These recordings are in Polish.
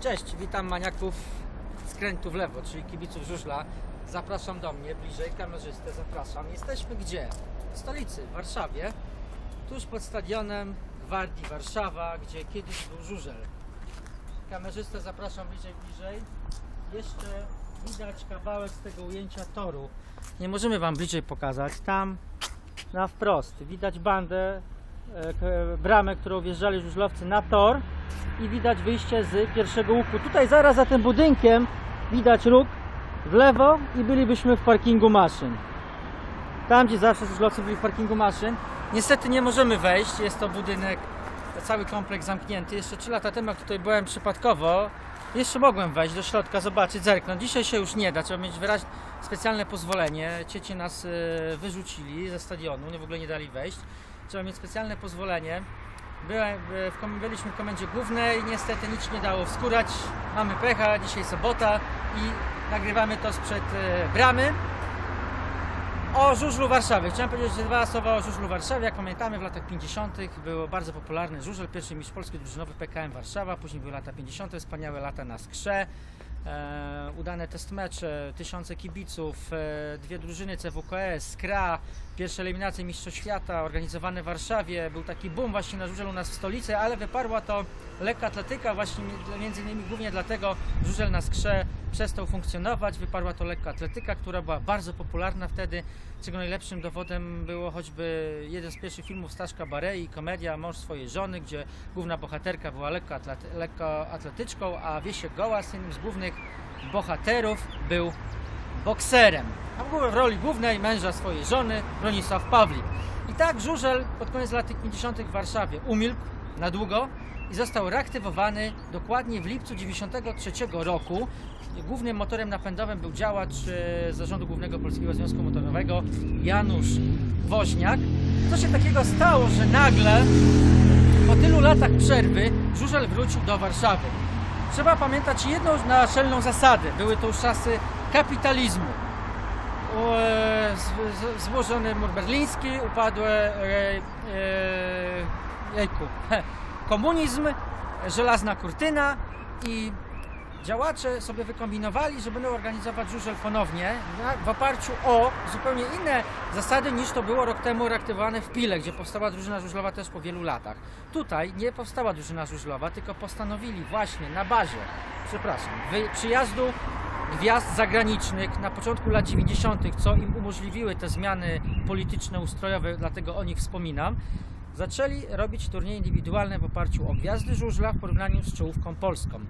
Cześć, witam maniaków skrętu w lewo, czyli kibiców żużla. Zapraszam do mnie, bliżej kamerzystę zapraszam. Jesteśmy gdzie? W stolicy, w Warszawie, tuż pod stadionem Gwardii Warszawa, gdzie kiedyś był żużel. Kamerzystę zapraszam bliżej, bliżej. Jeszcze widać kawałek z tego ujęcia toru. Nie możemy Wam bliżej pokazać. Tam na wprost widać bandę, e, bramę, którą wjeżdżali żużlowcy na tor i widać wyjście z pierwszego łuku. Tutaj zaraz za tym budynkiem widać róg w lewo i bylibyśmy w parkingu maszyn. Tam, gdzie zawsze żużlowcy byli w parkingu maszyn. Niestety nie możemy wejść, jest to budynek, cały kompleks zamknięty. Jeszcze 3 lata temu, jak tutaj byłem przypadkowo, jeszcze mogłem wejść do środka, zobaczyć, zerknąć. Dzisiaj się już nie da, trzeba mieć wyraźnie specjalne pozwolenie. Cieci nas e, wyrzucili ze stadionu, nie w ogóle nie dali wejść. Trzeba mieć specjalne pozwolenie. Kom- byliśmy w komendzie głównej, niestety nic nie dało wskórać. Mamy pecha, dzisiaj sobota i nagrywamy to sprzed e, bramy. O żużlu Warszawy. Chciałem powiedzieć dwa słowa o żużlu Warszawie. Jak pamiętamy, w latach 50. było bardzo popularny żużel. Pierwszy mistrz Polski drużynowy PKM Warszawa, później były lata 50. Wspaniałe lata na Skrze. E, udane test mecze, tysiące kibiców, e, dwie drużyny CWKS, SKRA, pierwsze eliminacje Mistrzostw Świata organizowane w Warszawie. Był taki boom właśnie na żużel u nas w stolicy, ale wyparła to lekka atletyka właśnie mi- między innymi głównie dlatego żużel na Skrze przestał funkcjonować. Wyparła to lekka atletyka, która była bardzo popularna wtedy, czego najlepszym dowodem było choćby jeden z pierwszych filmów Staszka Barei, komedia Mąż swojej żony, gdzie główna bohaterka była lekko, atlety, lekko atletyczką, a Wiesiek Gołas, jednym z głównych bohaterów, był bokserem. A ogóle w roli głównej męża swojej żony Bronisław Pawlik. I tak żużel pod koniec lat 50. w Warszawie umilkł na długo i został reaktywowany dokładnie w lipcu 93 roku. Głównym motorem napędowym był działacz e, Zarządu Głównego Polskiego Związku Motorowego Janusz Woźniak. Co się takiego stało, że nagle po tylu latach przerwy żużel wrócił do Warszawy? Trzeba pamiętać jedną naczelną zasadę. Były to już czasy kapitalizmu. E, Złożony mur berliński, upadły e, e, jejku, komunizm, żelazna kurtyna i działacze sobie wykombinowali, że będą organizować żużel ponownie w oparciu o zupełnie inne zasady niż to było rok temu reaktywowane w Pile, gdzie powstała drużyna żużlowa też po wielu latach. Tutaj nie powstała drużyna żużlowa, tylko postanowili właśnie na bazie, przepraszam, przyjazdu gwiazd zagranicznych na początku lat 90., co im umożliwiły te zmiany polityczne, ustrojowe, dlatego o nich wspominam, zaczęli robić turnieje indywidualne w oparciu o gwiazdy żużla w porównaniu z czołówką polską.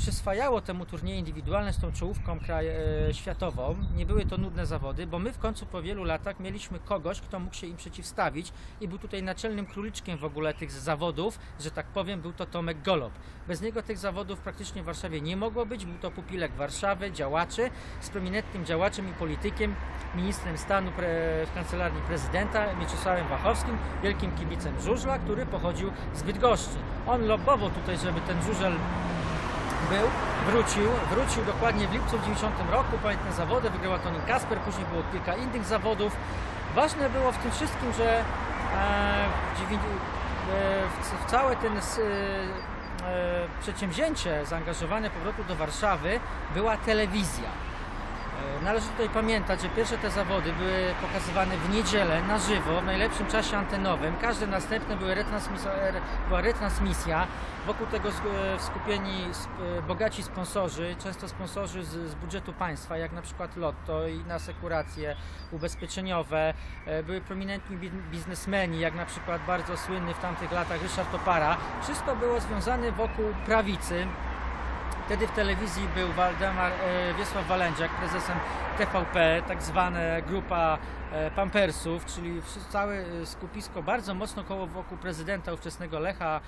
Przyswajało temu turnieje indywidualne z tą czołówką kraj, e, światową. Nie były to nudne zawody, bo my w końcu po wielu latach mieliśmy kogoś, kto mógł się im przeciwstawić i był tutaj naczelnym króliczkiem w ogóle tych zawodów, że tak powiem, był to Tomek Golob. Bez niego tych zawodów praktycznie w Warszawie nie mogło być. Był to pupilek Warszawy, działaczy, z prominentnym działaczem i politykiem, ministrem stanu pre, w kancelarii prezydenta Mieczysławem Wachowskim, wielkim kibicem żużla, który pochodził z Bydgoszczy. On lobbował tutaj, żeby ten żużel był, wrócił, wrócił dokładnie w lipcu w 90 roku, pamiętne zawody, wygrała Toni Kasper, później było kilka innych zawodów. Ważne było w tym wszystkim, że e, w, e, w, całe ten e, e, przedsięwzięcie zaangażowane powrotu do Warszawy była telewizja. E, Należy tutaj pamiętać, że pierwsze te zawody były pokazywane w niedzielę na żywo, w najlepszym czasie antenowym. Każde następne były retransmisja, er, była retransmisja. Wokół tego e, skupieni e, bogaci sponsorzy, często sponsorzy z, z budżetu państwa, jak na przykład Lotto i na asekuracje ubezpieczeniowe. E, Były prominentni bi- biznesmeni, jak na przykład bardzo słynny w tamtych latach Ryszard Opara. Wszystko było związane wokół prawicy, Wtedy w telewizji był Waldemar, e, Wiesław Walędziak, prezesem TVP, tak zwana grupa e, Pampersów, czyli całe e, skupisko bardzo mocno koło wokół prezydenta ówczesnego Lecha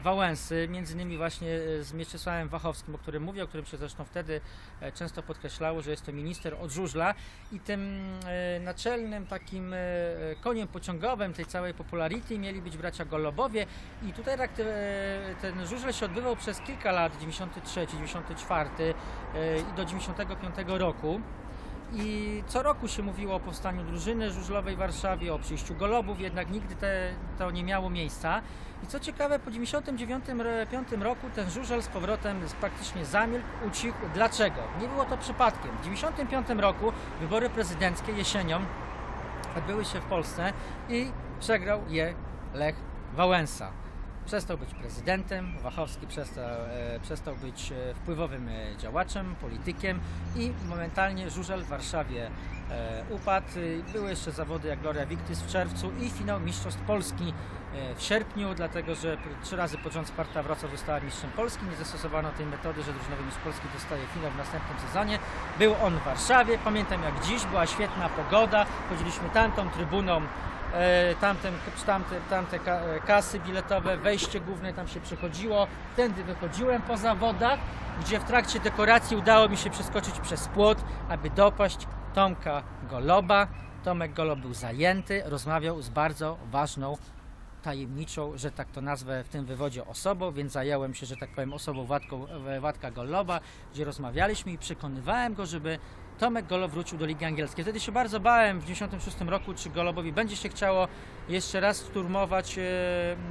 Wałęsy, między innymi właśnie e, z Mieczysławem Wachowskim, o którym mówię, o którym się zresztą wtedy e, często podkreślało, że jest to minister od żużla i tym e, naczelnym takim e, koniem pociągowym tej całej popularity mieli być bracia Golobowie i tutaj e, ten żużel się odbywał przez kilka lat, 93, 94 e, i do 95 roku. I co roku się mówiło o powstaniu drużyny żużlowej w Warszawie, o przyjściu golobów, jednak nigdy te, to nie miało miejsca. I co ciekawe, po 1995 roku ten żużel z powrotem praktycznie zamilkł, ucichł. Dlaczego? Nie było to przypadkiem. W 1995 roku wybory prezydenckie jesienią odbyły się w Polsce i przegrał je Lech Wałęsa. Przestał być prezydentem, Wachowski przestał, e, przestał być e, wpływowym e, działaczem, politykiem i momentalnie żużel w Warszawie e, upadł. Y, Były jeszcze zawody jak Gloria Victis w czerwcu i finał Mistrzostw Polski e, w sierpniu, dlatego że trzy razy pod rząd Sparta Wrocław została mistrzem Polski. Nie zastosowano tej metody, że drużynowy mistrz Polski dostaje finał w następnym sezonie. Był on w Warszawie, pamiętam jak dziś, była świetna pogoda, chodziliśmy tamtą trybuną e, tamten, tamte, tamte e, kasy biletowe, wejście główne tam się przechodziło. Tędy wychodziłem po zawodach, gdzie w trakcie dekoracji udało mi się przeskoczyć przez płot, aby dopaść Tomka Goloba. Tomek Golob był zajęty, rozmawiał z bardzo ważną, tajemniczą, że tak to nazwę, w tym wywodzie osobą, więc zająłem się, że tak powiem, osobą Władką, e, Władka Goloba, gdzie rozmawialiśmy i przekonywałem go, żeby Tomek Golo wrócił do Ligi Angielskiej. Wtedy się bardzo bałem w 96 roku, czy Golobowi będzie się chciało jeszcze raz szturmować e,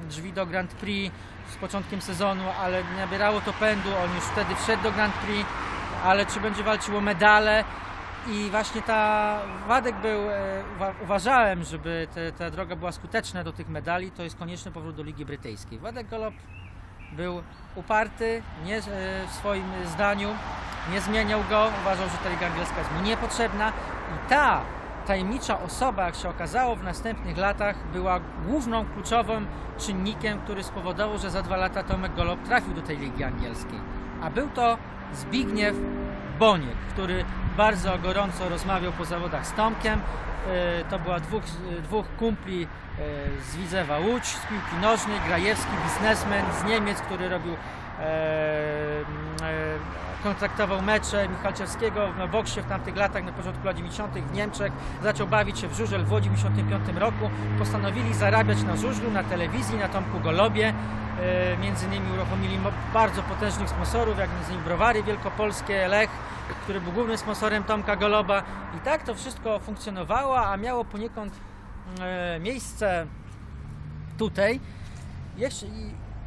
drzwi do Grand Prix z początkiem sezonu, ale nabierało to pędu. On już wtedy wszedł do Grand Prix, ale czy będzie walczył o medale? I właśnie ta Wadek był, e, uwa- uważałem, żeby te, ta droga była skuteczna do tych medali, to jest konieczny powrót do Ligi Brytyjskiej. Wadek Golob był uparty nie, e, w swoim zdaniu, nie zmieniał go, uważał, że ta Liga Angielska jest mu niepotrzebna i ta tajemnicza osoba, jak się okazało w następnych latach, była główną, kluczowym czynnikiem, który spowodował, że za dwa lata Tomek Golob trafił do tej Ligi Angielskiej. A był to Zbigniew Boniek, który bardzo gorąco rozmawiał po zawodach z Tomkiem. E, To była dwóch, dwóch kumpli e, z Widzewa Łódź, z piłki nożnej, Grajewski, biznesmen z Niemiec, który robił e, kontraktował mecze Michalczewskiego na boksie w tamtych latach, na początku lat 90. w Niemczech. Zaczął bawić się w żużel w Łodzi w 95 roku. Postanowili zarabiać na żużlu, na telewizji, na Tomku Golobie. E, Między innymi uruchomili bardzo potężnych sponsorów, jak między innymi Browary Wielkopolskie, Lech, który był głównym sponsorem Tomka Goloba. I tak to wszystko funkcjonowało, a miało poniekąd e, miejsce tutaj. Jeszcze,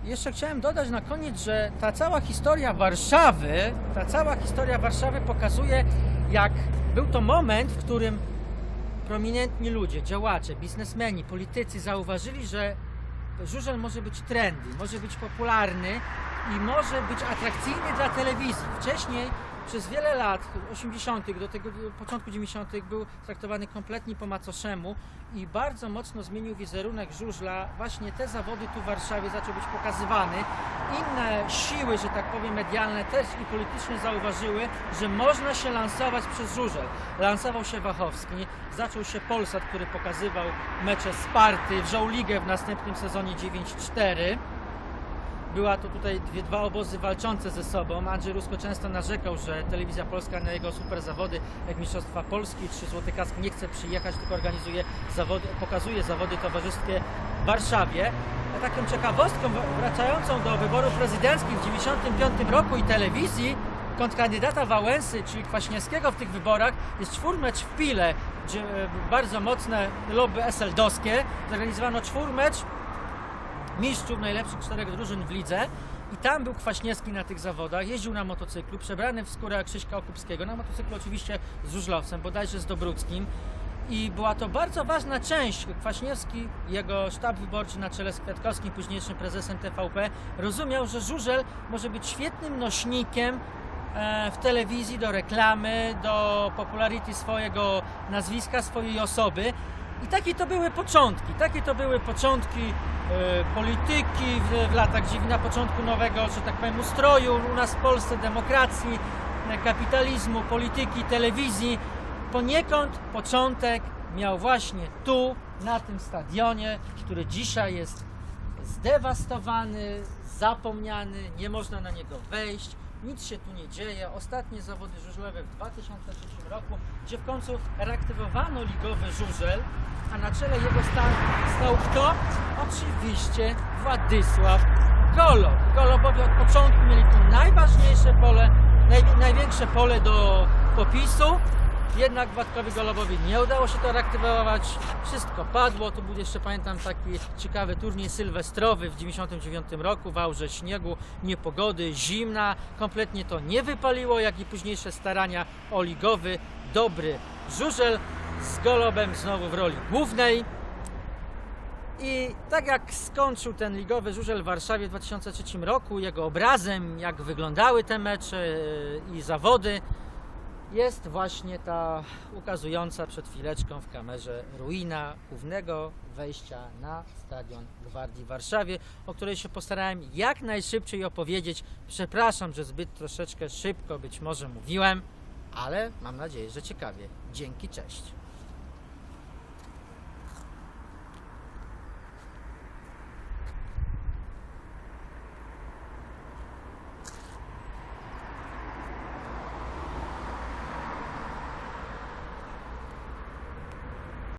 jeszcze chciałem dodać na koniec, że ta cała historia Warszawy, ta cała historia Warszawy pokazuje, jak był to moment, w którym prominentni ludzie, działacze, biznesmeni, politycy zauważyli, że żużel może być trendy, może być popularny i może być atrakcyjny dla telewizji. Wcześniej przez wiele lat, 80., do tego początku 90., był traktowany kompletnie po macoszemu i bardzo mocno zmienił wizerunek żużla. Właśnie te zawody tu w Warszawie zaczął być pokazywany. Inne siły, że tak powiem, medialne też i polityczne zauważyły, że można się lansować przez żużel. Lansował się Wachowski, zaczął się Polsat, który pokazywał mecze Sparty, wziął ligę w następnym sezonie 9-4 była to tutaj dwie, dwa obozy walczące ze sobą. Andrzej Rusko często narzekał, że telewizja polska na jego super zawody, jak Mistrzostwa Polski czy Złoty Kask nie chce przyjechać, tylko organizuje zawody, pokazuje zawody towarzyskie w Warszawie. A taką ciekawostką wracającą do wyborów prezydenckich w 1995 roku i telewizji kontrkandydata Wałęsy, czyli Kwaśniewskiego w tych wyborach jest czwórmecz w Pile, gdzie e, bardzo mocne lobby SLD-owskie. Zorganizowano czwórmecz mistrzów najlepszych czterech drużyn w lidze. I tam był Kwaśniewski na tych zawodach, jeździł na motocyklu, przebrany w skórę Krzyśka Okupskiego, na motocyklu oczywiście z żużlowcem, bodajże z Dobruckim. I była to bardzo ważna część. Kwaśniewski, jego sztab wyborczy na czele z Kwiatkowskim, późniejszym prezesem TVP, rozumiał, że żużel może być świetnym nośnikiem e, w telewizji do reklamy, do popularity swojego nazwiska, swojej osoby. I takie to były początki. Takie to były początki e, polityki w, w latach dziewięć- na początku nowego, że tak powiem, ustroju u nas w Polsce, demokracji, e, kapitalizmu, polityki, telewizji. Poniekąd początek miał właśnie tu, na tym stadionie, który dzisiaj jest zdewastowany, zapomniany, nie można na niego wejść, nic się tu nie dzieje. Ostatnie zawody żużlowe w 2003 roku, gdzie w końcu reaktywowano ligowy żużel, a na czele jego stał, stał kto? Oczywiście Władysław Golob. Golobowie od początku mieli tu najważniejsze pole, naj, największe pole do popisu Jednak Władkowi Golobowi nie udało się to reaktywować. Wszystko padło. Tu był jeszcze, pamiętam, taki ciekawy turniej sylwestrowy w 99 roku w aurze śniegu, niepogody, zimna. Kompletnie to nie wypaliło, jak i późniejsze starania o ligowy, dobry żużel z Golobem znowu w roli głównej. I tak jak skończył ten ligowy żużel w Warszawie w 2003 roku, jego obrazem, jak wyglądały te mecze yy, i zawody, jest właśnie ta ukazująca przed chwileczką w kamerze ruina głównego wejścia na stadion Gwardii w Warszawie, o której się postarałem jak najszybciej opowiedzieć. Przepraszam, że zbyt troszeczkę szybko być może mówiłem, ale mam nadzieję, że ciekawie. Dzięki, cześć.